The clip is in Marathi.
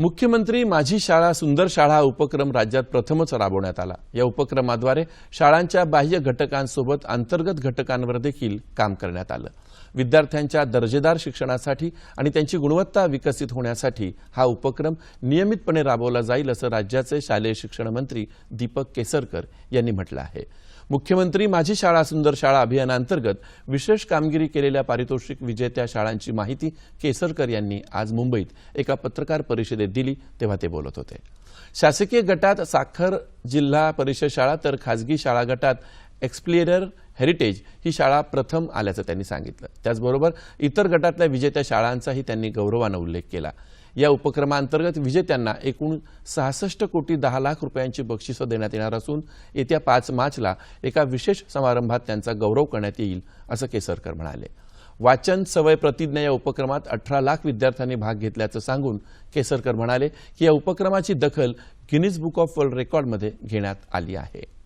मुख्यमंत्री माझी शाळा सुंदर शाळा हा उपक्रम राज्यात प्रथमच राबवण्यात आला. या उपक्रमाद्वारे शाळांच्या बाह्य घटकांसोबत अंतर्गत घटकांवर देखील काम करण्यात आलं. विद्यार्थ्यांच्या दर्जेदार शिक्षणासाठी आणि त्यांची गुणवत्ता विकसित होण्यासाठी हा उपक्रम नियमितपणे राबवला जाईल असं राज्याचे शालेय शिक्षण मंत्री दीपक केसरकर यांनी म्हटलं आहे. मुख्यमंत्री माझी शाळा सुंदर शाळा अभियानांतर्गत विशेष कामगिरी केलेल्या पारितोषिक विजेत्या शाळांची माहिती केसरकर यांनी आज मुंबईत एका पत्रकार परिषदेत दिली तेव्हा ते बोलत होते. शासकीय गटात साखर जिल्हा परिषद शाळा तर खासगी शाळा गटात एक्सप्लिअर हेरिटेज ही शाळा प्रथम आल्याचं त्यांनी सांगितलं. त्याचबरोबर इतर गटातल्या विजेत्या शाळांचाही त्यांनी गौरवानं उल्लेख केला. या उपक्रमांतर्गत विजेत्यांना एकूण सहासष्ट कोटी दहा लाख रुपयांची बक्षिसं देण्यात येणार असून येत्या पाच मार्चला एका विशेष समारंभात त्यांचा गौरव करण्यात येईल असं केसरकर म्हणाले. वाचन सवय प्रतिज्ञा या उपक्रमात अठरा लाख विद्यार्थ्यांनी भाग घेतल्याचं सांगून केसरकर म्हणाले की या उपक्रमाची दखल गिनीज बुक ऑफ वर्ल्ड रेकॉर्डमध्ये घेण्यात आली आहे.